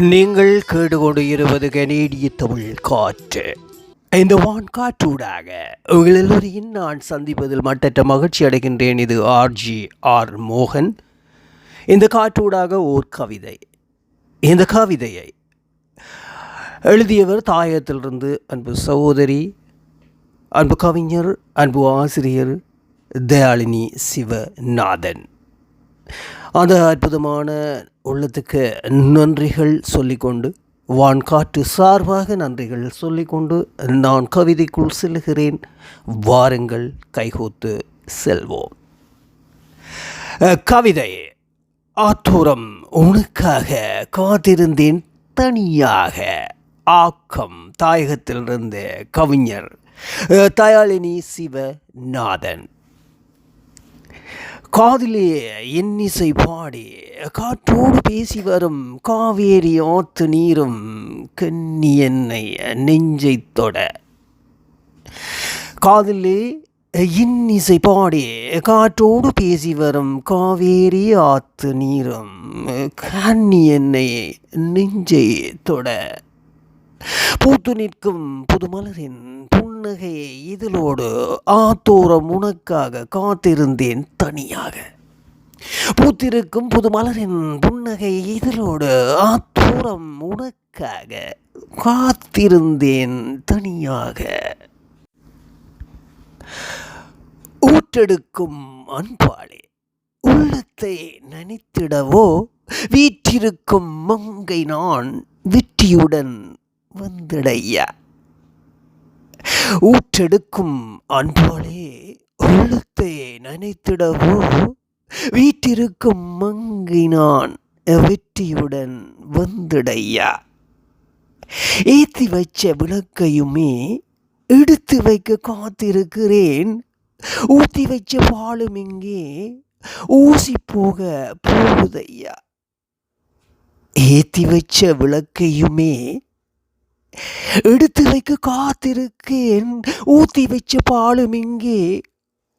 நீங்கள் கேட்டுக்கொண்டு இருப்பது கனேடிய தமிழ் காற்று. இந்த வான் காற்றூடாக உங்கள் எல்லோரையும் நான் சந்திப்பதில் மட்டற்ற மகிழ்ச்சி அடைகின்றேன். இது ஆர்ஜி ஆர் மோகன். இந்த காற்றூடாக ஓர் கவிதை. இந்த கவிதையை எழுதியவர் தாயத்திலிருந்து அன்பு சகோதரி அன்பு கவிஞர் அன்பு ஆசிரியர் தயாளினி சிவநாதன். அந்த அற்புதமான உள்ளத்துக்கு நன்றிகள் சொல்லிக்கொண்டு வான்காற்று சார்பாக நன்றிகள் சொல்லிக்கொண்டு நான் கவிதைக்குள் செல்கிறேன் வாருங்கள் கைகோத்து செல்வோம். கவிதை ஆத்தூரம் உனக்காக காத்திருந்தேன் தனியாக. ஆக்கம் தாயகத்திலிருந்து கவிஞர் தயாளினி சிவநாதன். காதிலே எண்ணிசை பாடி காற்றோடு பேசி வரும் காவேரி ஆத்து நீரும் கன்னி என்னை நெஞ்சை தொட. காதிலே இன்னிசை பாடி காற்றோடு பேசி வரும் காவேரி ஆத்து நீரும் கன்னி என்னை நெஞ்சை தொட. பூத்து நிற்கும் புதுமலரின் புன்னகை இதழோடு ஆத்தோரம் உனக்காக காத்திருந்தேன் தனியாக. பூத்திருக்கும் புதுமலரின் புன்னகை இதழோடு ஆத்தோரம் உனக்காக காத்திருந்தேன் தனியாக. ஊற்றெடுக்கும் அன்பாளே உள்ளத்தை நினைத்திடவோ வீற்றிருக்கும் மங்கை நான் வெற்றியுடன் வந்துடையா? ஊற்றெடுக்கும் அன்போலே உள்ளத்தை நனைத்திடவோ? வீட்டிருக்கும் மங்கினான் நான் வெற்றியுடன் வந்துடையா? ஏத்தி வச்ச விளக்கையுமே எடுத்து வைக்க காத்திருக்கிறேன். ஊத்தி வச்ச பாலும் இங்கே ஊசி போக போகுதையா ஏத்தி வச்ச விளக்கையுமே எடுத்து வைக்க காத்திருக்கேன். ஊத்தி வச்ச பாலும் இங்கே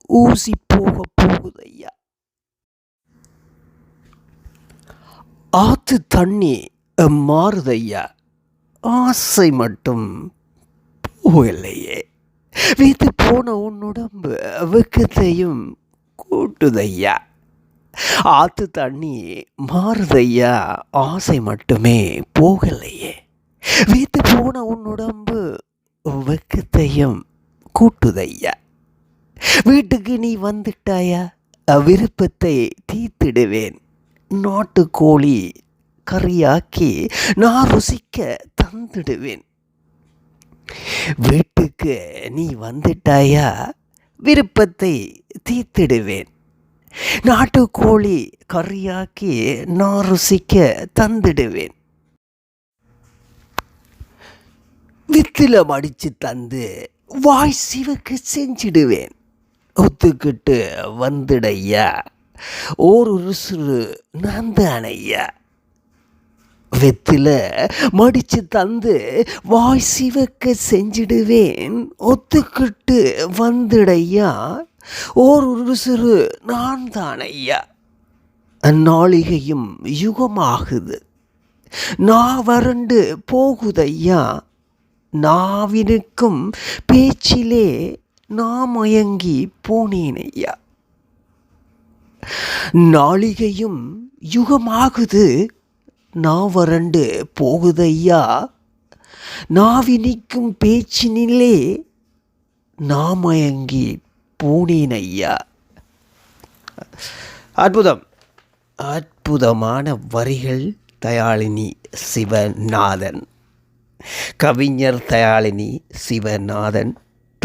ஊசி போக போகுதையா? ஆத்து தண்ணி மாறுதையா? ஆசை மட்டும் போகலையே. வீத்து போன உன் உடம்பு வெக்கத்தையும் கூட்டுதையா? ஆத்து தண்ணி மாறுதையா? ஆசை மட்டுமே போகலையே. வீத்து போன உன் உடம்பு வெக்கத்தையும் கூட்டுதையா? வீட்டுக்கு நீ வந்துட்டாயா? விருப்பத்தை தீத்திடுவேன் நாட்டுக்கோழி கறியாக்கி நான் ருசிக்க தந்துடுவேன். வீட்டுக்கு நீ வந்துட்டாயா? விருப்பத்தை தீத்திடுவேன் நாட்டுக்கோழி கறியாக்கி நான் ருசிக்க தந்துடுவேன். வித்தில மடித்து தந்து வாய் சிவக்கு செஞ்சிடுவேன். ஒத்துக்கிட்டு வந்துடையா. ஒரு ருசுரு நான் தானையா வெத்தில் மடிச்சு தந்து வாய் சிவக்க செஞ்சிடுவேன். ஒத்துக்கிட்டு வந்துடையா. ஒரு சிறு நான் தானையா அந்நாளிகையும் யுகமாகுது. நான் வறண்டு போகுதையா. நாவினுக்கும் பேச்சிலே நான் மயங்கி ஐயா. நாளிகையும் யுகமாகுது நான் வறண்டு போகுதையா நாவினிக்கும் பேச்சினிலே நான் மயங்கி ஐயா. அற்புதம். அற்புதமான வரிகள் தயாளினி சிவநாதன். கவிஞர் தயாளினி சிவநாதன்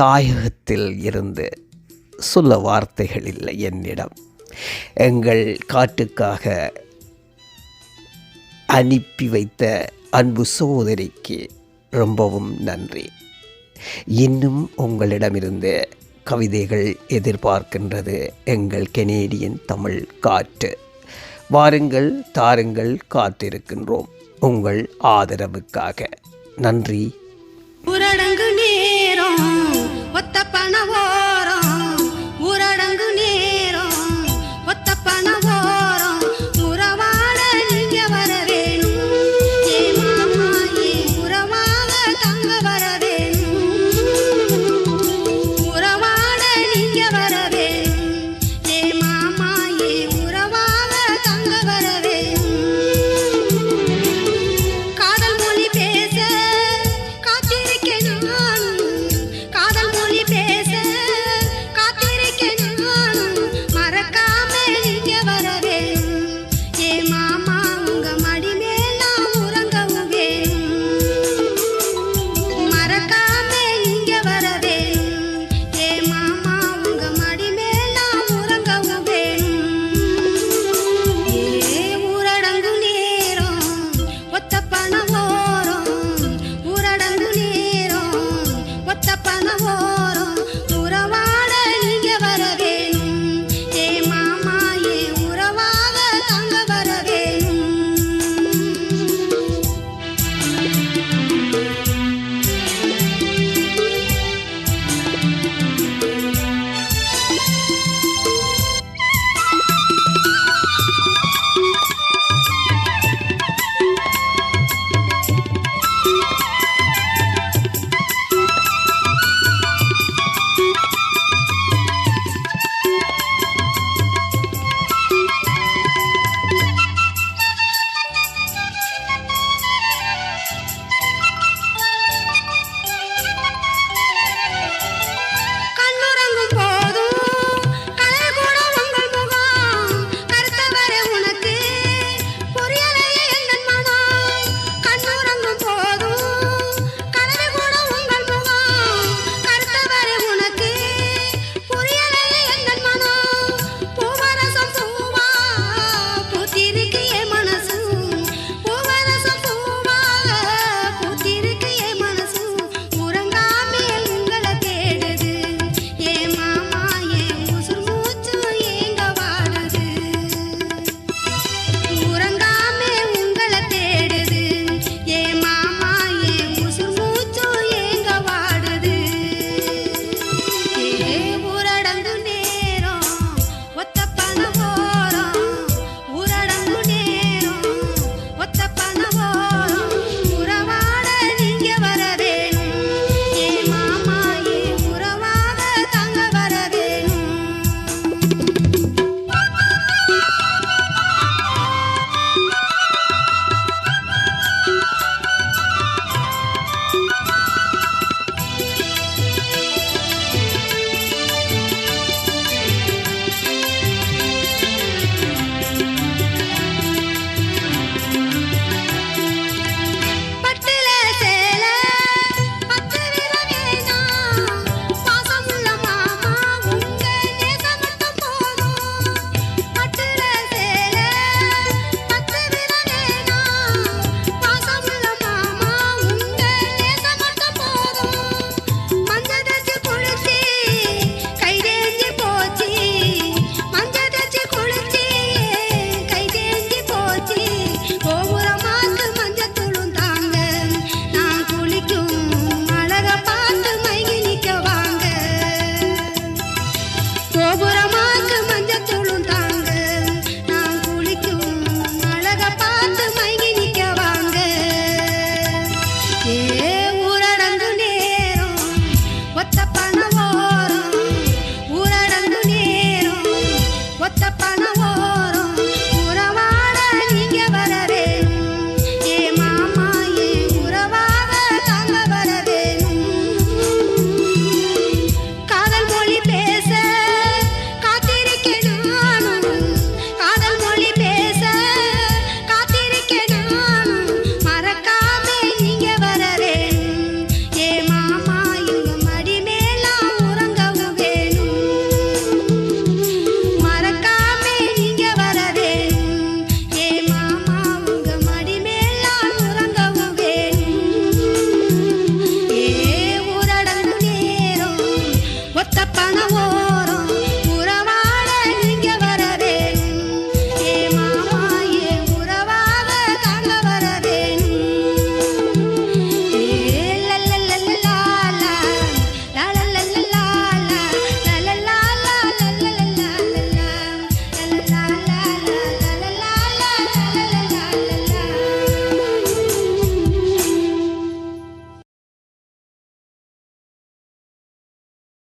தாயகத்தில் இருந்து சொல்ல வார்த்தைகள் இல்லை என்னிடம். எங்கள் காட்டுக்காக அனுப்பி வைத்த அன்பு சோதரிக்கு ரொம்பவும் நன்றி. இன்னும் உங்களிடமிருந்து கவிதைகள் எதிர்பார்க்கின்றது எங்கள் கெனேடியன் தமிழ் காற்று. வாருங்கள் தாருங்கள் காத்திருக்கின்றோம் உங்கள் ஆதரவுக்காக. நன்றி. ஊரடங்கு நேரம் ஒத்த பணவோ